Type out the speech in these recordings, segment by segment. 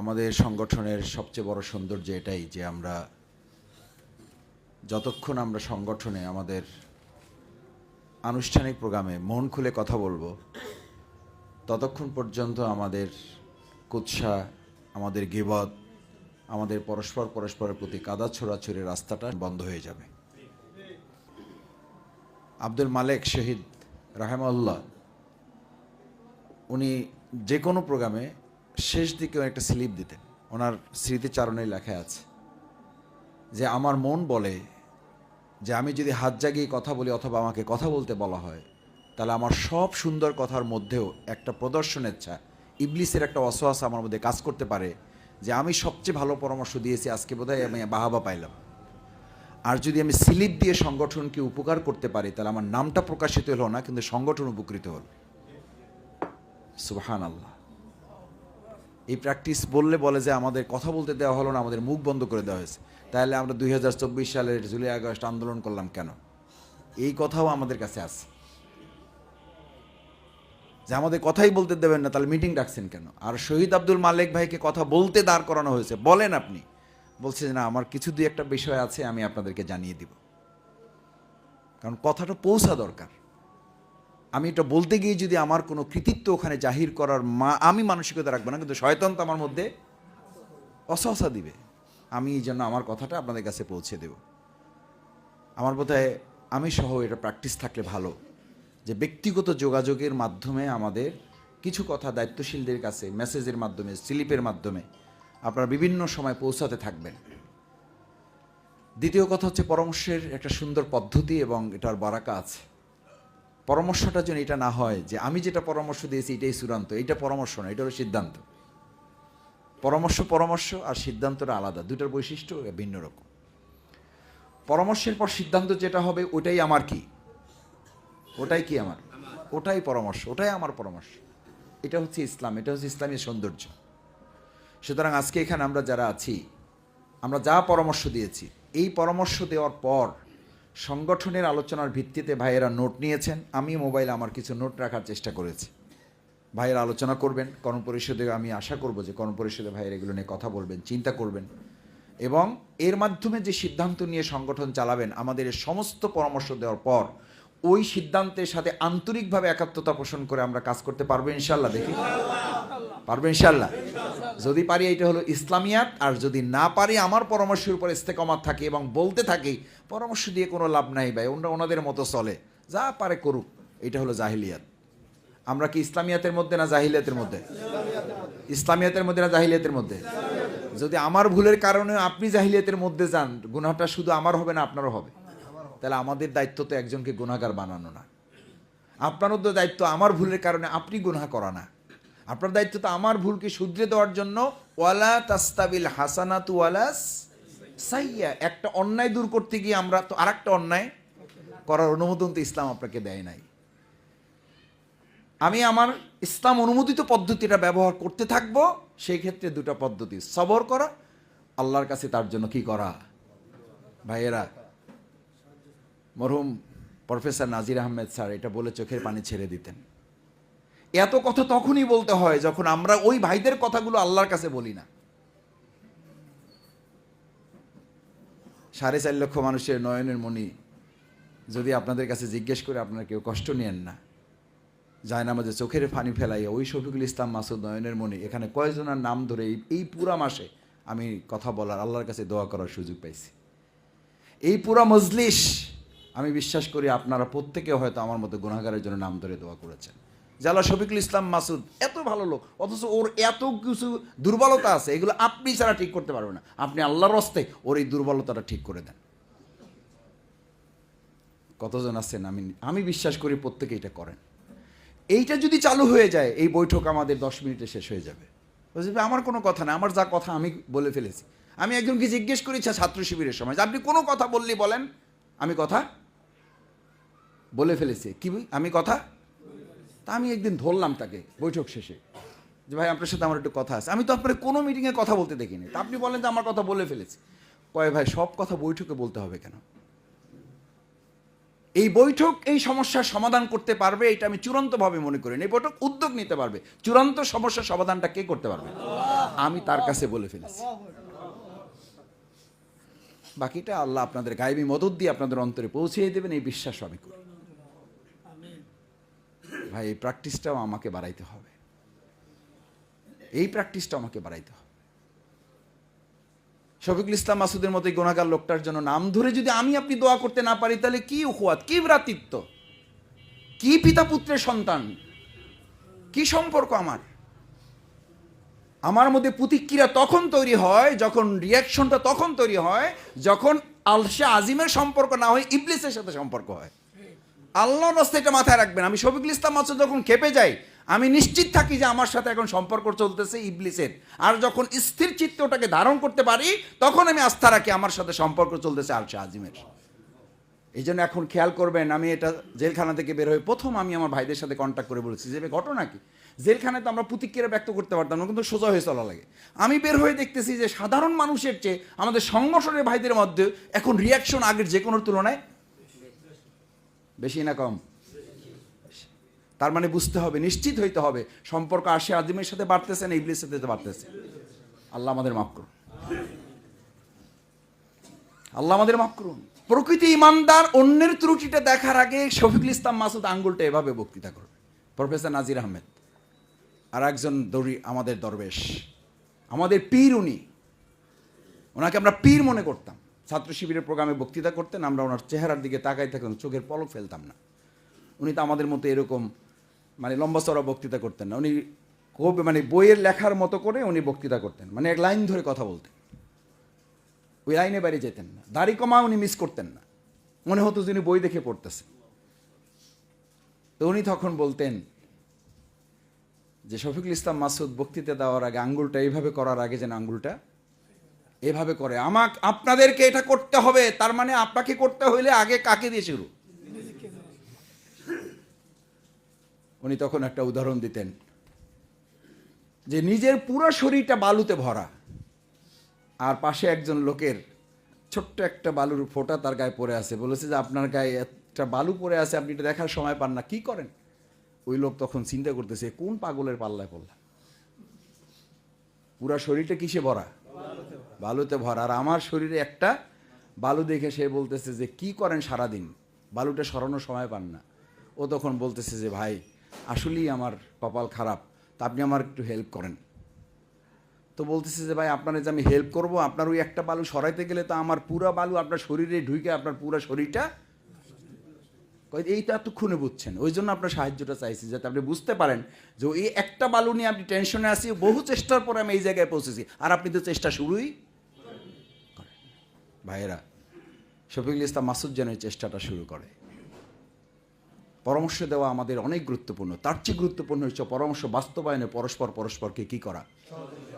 আমাদের সংগঠনের সবচেয়ে বড় সৌন্দর্য এটাই যে আমরা যতক্ষণ আমরা সংগঠনে আমাদের আনুষ্ঠানিক প্রোগ্রামে মন খুলে কথা বলব, ততক্ষণ পর্যন্ত আমাদের কুৎসা, আমাদের গিবত আমাদের পরস্পর পরস্পরের প্রতি কাদা ছোড়াছড়ির রাস্তাটা বন্ধ হয়ে যাবে। আব্দুল মালেক শহীদ রাহেমাল্লাহ উনি যে কোনো প্রোগ্রামে শেষ দিকে একটা স্লিপ দিতেন। ওনার স্মৃতিচারণে লেখা আছে যে, আমার মন বলে যে, আমি যদি হাত জাগিয়ে কথা বলি অথবা আমাকে কথা বলতে বলা হয়, তাহলে আমার সব সুন্দর কথার মধ্যেও একটা প্রদর্শনের ইচ্ছা ইবলিসের একটা অসহাস আমার মধ্যে কাজ করতে পারে যে, আমি সবচেয়ে ভালো পরামর্শ দিয়েছি, আজকে বোধহয় আমি বাহাবা পাইলাম। আর যদি আমি স্লিপ দিয়ে সংগঠনকে উপকার করতে পারি, তাহলে আমার নামটা প্রকাশিত হলো না, কিন্তু সংগঠন উপকৃত হল। সুবহান আল্লাহ এই প্র্যাকটিস বললে বলে যে আমাদের কথা বলতে দেওয়া হলো না, আমাদের মুখ বন্ধ করে দেওয়া হয়েছে। তাহলে আমরা দুই হাজার চব্বিশ সালের জুলাই, আগস্ট আন্দোলন করলাম কেন? এই কথাও আমাদের কাছে আছে। যে আমাদের কথাই বলতে দেবেন না, তাহলে মিটিং ডাকছেন কেন? আর শহীদ আব্দুল মালিক ভাইকে কথা বলতে দাঁড় করানো হয়েছে, বলেন আপনি। বলছে না, আমার কিছু দুই একটা বিষয় আছে, আমি আপনাদেরকে জানিয়ে দিব। কারণ কথাটা পৌঁছা দরকার। আমি এটা বলতে গিয়ে যদি আমার কোনো কৃতিত্ব ওখানে জাহির করার মা, আমি মানসিকতা রাখব না, কিন্তু শয়তন তো আমার মধ্যে অসহসা দিবে। আমি এই জন্য আমার কথাটা আপনাদের কাছে পৌঁছে দেব। আমার বোধহয় আমি সহ এটা প্র্যাকটিস থাকলে ভালো, যে ব্যক্তিগত যোগাযোগের মাধ্যমে আমাদের কিছু কথা দায়িত্বশীলদের কাছে, মেসেজের মাধ্যমে, স্লিপের মাধ্যমে আপনারা বিভিন্ন সময় পৌঁছাতে থাকবেন। দ্বিতীয় কথা হচ্ছে পরামর্শের একটা সুন্দর পদ্ধতি এবং এটার বারাকা আছে। পরামর্শটা যেন এটা না হয় যে আমি যেটা পরামর্শ দিয়েছি এটাই চূড়ান্ত এইটা পরামর্শ না, এটা হলো সিদ্ধান্ত। পরামর্শ পরামর্শ আর সিদ্ধান্তটা আলাদা দুটার বৈশিষ্ট্য ভিন্ন রকম। পরামর্শের পর সিদ্ধান্ত যেটা হবে ওটাই আমার কি? ওটাই কি আমার? ওটাই পরামর্শ, ওটাই আমার পরামর্শ। এটা হচ্ছে ইসলাম, এটা হচ্ছে ইসলামের সৌন্দর্য। সুতরাং আজকে এখানে আমরা যারা আছি, আমরা যা পরামর্শ দিয়েছি, এই পরামর্শ দেওয়ার পর সংগঠনের আলোচনার ভিত্তিতে ভাইয়েরা নোট নিয়েছেন। আমি মোবাইলে আমার কিছু নোট রাখার চেষ্টা করেছি। ভাইয়েরা আলোচনা করবেন, কর্মপরিষদে আমি আশা করব যে কর্মপরিষদে ভাইয়েরা এগুলো নিয়ে কথা বলবেন, চিন্তা করবেন। এবং এর মাধ্যমে যে সিদ্ধান্ত নিয়ে সংগঠন চালাবেন, আমাদের সমস্ত পরামর্শ দেওয়ার পর ওই সিদ্ধান্তের সাথে আন্তরিকভাবে একাত্মতা পোষণ করে আমরা কাজ করতে পারব ইনশাল্লাহ দেখি। পারব ইনশাল্লাহ? যদি পারি, এটা হলো ইসলামিয়াত। আর যদি না পারি, আমার পরামর্শের উপর ইস্তেকমাত থাকে এবং বলতে থাকি, পরামর্শ দিয়ে কোনো লাভ নাই ভাই ওনারা ওনাদের মতো চলে। যা পারে করুক, এটা হলো জাহিলিয়াত। আমরা কি ইসলামিয়াতের মধ্যে না জাহিলিয়াতের মধ্যে? ইসলামিয়াতের মধ্যে না জাহিলিয়াতের মধ্যে? যদি আমার ভুলের কারণে আপনি জাহিলিয়াতের মধ্যে যান, গুনাহটা শুধু আমার হবে না আপনারও হবে? তাহলে আমাদের দায়িত্ব তো একজনকে গুনাহগার বানানো না। আপনারও তো দায়িত্ব, আমার ভুলের কারণে আপনি গুনাহ করা না। আপনার দায়িত্ব তো আমার ভুলকে শুধরে দেওয়ার জন্য। ওয়ালা তাস্তাবিল হাসানাতু ওয়ালাস সাইয়া। একটা অন্যায় দূর করতে গিয়ে আমরা তো আরেকটা অন্যায় করার অনুমোদন তো ইসলাম আপনাকে দেয় নাই। আমি আমার ইসলাম অনুমোদিত পদ্ধতিটা ব্যবহার করতে থাকব, সেই ক্ষেত্রে দুটো পদ্ধতি। সবর করা, আল্লাহর কাছে তার জন্য কি করা? ভাইয়েরা, মরহুম প্রফেসর নাজির আহমেদ স্যার এটা বলে চোখের পানি ছেড়ে দিতেন। এত কথা তখনই বলতে হয় যখন আমরা ওই ভাইদের কথাগুলো আল্লাহর কাছে বলি না। সাড়ে চার লক্ষ মানুষের নয়নের মণি যদি আপনাদের কাছে জিজ্ঞেস করে আপনারা কেউ কষ্ট নেন না। যায় না আমাদের চোখের ফানি ফেলাই ওই শফিকুল ইসলাম মাসুদ নয়নের মণি, এখানে কয়েকজনের নাম ধরে এই এই পুরা মাসে আমি কথা বলার আল্লাহর কাছে দোয়া করার সুযোগ পাইছি। এই পুরা মজলিস আমি বিশ্বাস করি আপনারা প্রত্যেকে হয়তো আমার মতো গুণাগারের জন্য নাম ধরে দোয়া করেছেন। জালা শফিকুল ইসলাম মাসুদ, এত ভালো লোক, অথচ ওর এত কিছু দুর্বলতা আছে, এগুলো আপনি ছাড়া ঠিক করতে পারবেন না। আপনি আল্লাহর রস্তে ওর এই দুর্বলতাটা ঠিক করে দেন। কতজন আছেন? আমি আমি বিশ্বাস করি প্রত্যেকে এটা করেন। এইটা যদি চালু হয়ে যায়, এই বৈঠক আমাদের দশ মিনিটে শেষ হয়ে যাবে। আমার কোনো কথা না, আমার যা কথা আমি বলে ফেলেছি। আমি একজনকে জিজ্ঞেস করেছি ছাত্র শিবিরের সময়। যে আপনি কোনো কথা বললি বলেন, আমি কথা বলে ফেলেছি। কি? আমি কথা তা আমি একদিন ধরলাম তাকে বৈঠক শেষে যে, ভাই, আপনার সাথে আমার একটু কথা আছে। আমি তো আপনার কোনো মিটিংয়ে কথা বলতে দেখিনি। তা আপনি বলেন যে, আমার কথা বলে ফেলেছি। কয়, ভাই, সব কথা বৈঠকে বলতে হবে কেন? এই বৈঠক এই সমস্যার সমাধান করতে পারবে, এটা আমি চূড়ান্তভাবে মনে করি। এই বৈঠক উদ্যোগ নিতে পারবে। চূড়ান্ত সমস্যার সমাধানটা কে করতে পারবে? আমি তার কাছে বলে ফেলেছি। বাকিটা আল্লাহ আপনাদের গায়েবী মদত দিয়ে আপনাদের অন্তরে পৌঁছিয়ে দেবেন, এই বিশ্বাস আমি করি। ভাই, এই প্র্যাকটিসটাও আমাকে বাড়াইতে হবে। এই প্র্যাকটিসটা আমাকে বাড়াইতে হবে। শফিকুল ইসলাম মাসুদের মতো এই গুণাগার লোকটার জন্য নাম ধরে যদি আমি আপনি দোয়া করতে না পারি, তাহলে কি উহুয়াত, কি ভ্রাতৃত্ব, কি পিতা পুত্রের সন্তান, কি সম্পর্ক আমার? আমার মধ্যে প্রতিক্রিয়া তখন তৈরি হয়, যখন রিয়াকশনটা তখন তৈরি হয়, যখন আলসে আজিমের সম্পর্ক না হয়, ইবলিসের সাথে সম্পর্ক হয়। আল্লাহর রাস্তায় এটা মাথায় রাখবেন। আমি শফিকুল ইসলাম মাসুদ যখন খেপে যাই, আমি নিশ্চিত থাকি যে আমার সাথে এখন সম্পর্ক চলতেছে ইবলিসের। আর যখন স্থির চিত্ত ওটাকে ধারণ করতে পারি, তখন আমি আস্থা রাখি আমার সাথে সম্পর্ক চলতেছে আলসে আজিমের। এই জন্য এখন খেয়াল করবেন, আমি এটা জেলখানা থেকে বের হয়ে প্রথম আমি আমার ভাইদের সাথে কন্ট্যাক্ট করে বলেছি, যে ঘটনা কি? জেলখানায় তো আমরা প্রতিক্রিয়া ব্যক্ত করতে পারতাম না, কিন্তু সোজা হয়ে চলা লাগে। আমি বের হয়ে দেখতেছি যে সাধারণ মানুষের চেয়ে আমাদের সংগঠনের ভাইদের মধ্যে এখন রিয়াকশন আগের যে কোনো তুলনায় বেশি না কম? তার মানে বুঝতে হবে, নিশ্চিত হইতে হবে, সম্পর্ক আসে আজিমের সাথে বাড়তেছে না ইবলিসের সাথে বাড়তেছে। আল্লাহ আমাদের মাফ করুন। আল্লাহ আমাদের মাফ করুন। প্রকৃতি ইমানদার, অন্যের ত্রুটিটা দেখার আগে শফিকুল ইসলাম মাসুদ আঙ্গুলটা এভাবে বক্তৃতা করবে। প্রফেসর নাজির আহমেদ, আর একজন দড়ি আমাদের দরবেশ, আমাদের পীর উনি। ওনাকে আমরা পীর মনে করতাম। ছাত্র শিবিরের প্রোগ্রামে বক্তৃতা করতেন, আমরা ওনার চেহারার দিকে তাকাই থাকতাম, চোখের পলক ফেলতাম না। উনি তো আমাদের মতো এরকম মানে লম্বা চড়া বক্তৃতা করতেন না। উনি খুব মানে বইয়ের লেখার মতো করে উনি বক্তৃতা করতেন মানে এক লাইন ধরে কথা বলতেন। ওই লাইনে বাইরে যেতেন না। দাড়ি কমা উনি মিস করতেন না। মনে হতো যে উনি বই দেখে পড়তেছেন তো উনি তখন বলতেন যে, শফিকুল ইসলাম মাসুদ বক্তৃতা দেওয়ার আগে আঙ্গুলটা এইভাবে করার আগে যেন আঙ্গুলটা এভাবে করে। আমাক আপনাদেরকে এটা করতে হবে, তার মানে আপনাকে করতে হইলে আগে কাকে দিয়ে শুরু? উনি তখন একটা উদাহরণ দিতেন। যে নিজের পুরো শরীরটা বালুতে ভরা, আর পাশে একজন লোকের ছোট্ট একটা বালুর ফোঁটা তার গায়ে পড়ে আছে। বলেছে যে, আপনার গায়ে একটা বালু পড়ে আছে, আপনি এটা দেখার সময় পান না। কি করেন? ওই লোক তখন চিন্তা করতেছে, কোন পাগলের পাল্লায় পড়লাম? পুরা শরীরটা কিসে ভরা? বালুতে ভরা। আর আমার শরীরে একটা বালু দেখে সে বলতেছে যে কি করেন সারাদিন? বালুটা সরানোর সময় পান না। ও তখন বলতেছে যে ভাই আসলেই আমার কপাল খারাপ। তা আপনি আমার একটু হেল্প করেন। তো বলতেছে যে ভাই আপনার যে আমি হেল্প করব আপনার ওই একটা বালু সরাইতে গেলে তো আমার পুরো বালু আপনার শরীরে ঢুকে আপনার পুরো শরীরটা কয়, এইটা এতক্ষণে বুঝছেন। ওই জন্য আপনার সাহায্যটা চাইছি যাতে আপনি বুঝতে পারেন যে এই একটা বালু নিয়ে আপনি টেনশনে আসি বহু চেষ্টার পরে আমি এই জায়গায় পৌঁছেছি। আর আপনি তো চেষ্টা শুরুই ভাইয়েরা, শফিকুল ইসলাম মাসুদ এই চেষ্টাটা শুরু করে। পরামর্শ দেওয়া আমাদের অনেক গুরুত্বপূর্ণ। তার চেয়ে গুরুত্বপূর্ণ হচ্ছে পরামর্শ বাস্তবায়নে পরস্পর পরস্পরকে কি করা।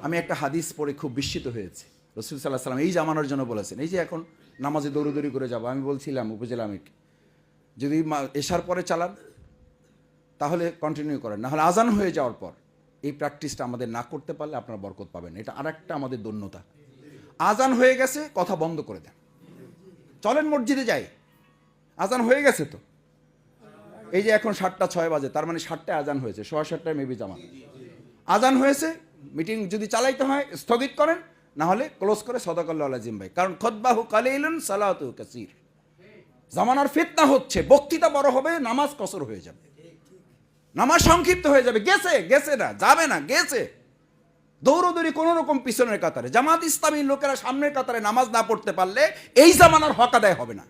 আমি একটা হাদিস পড়ে খুব বিস্মিত হয়েছি। রসুল সাল্লাহ সাল্লাম এই জামানোর জন্য বলেছেন, এই যে এখন নামাজে দৌড়দৌড়ি করে যাব, আমি বলছিলাম উপজেলা আমিরকে যদি এশার পরে চালান, তাহলে কন্টিনিউ করেন। না হলে আজান হয়ে যাওয়ার পর এই প্র্যাকটিসটা আমাদের না করতে পারলে আপনারা বরকত পাবেন এটা আর একটা আমাদের দন্যতা। আজান হয়ে গেছে, কথা বন্ধ করে দেন। চলেন মসজিদে যাই। আজান হয়ে গেছে তো? এই যে এখন সাতটা, ছয় বাজে, তার মানে সাতটায় আজান হয়েছে, সোয়া সাতটায় মেবি জামা আজান হয়েছে, মিটিং যদি চালাইতে হয়, স্থগিত করেন, না হলে ক্লোজ করে সদাকল্লা আজিম ভাই কারণ খতবাহু কালিলুন, সালাতু কাসির। জামানার ফিতনা হচ্ছে, বক্তৃতা বড় হবে, নামাজ কসর হয়ে যাবে। নামাজ সংক্ষিপ্ত হয়ে যাবে। গেছে গেছে না, যাবে না, গেছে। দৌড়দৌড়ি কোনো রকম পিছনের কাতারে। জামাত ইসলামী লোকেরা সামনের কাতারে নামাজ না পড়তে পারলে এই জামানার হক আদায় হবে না।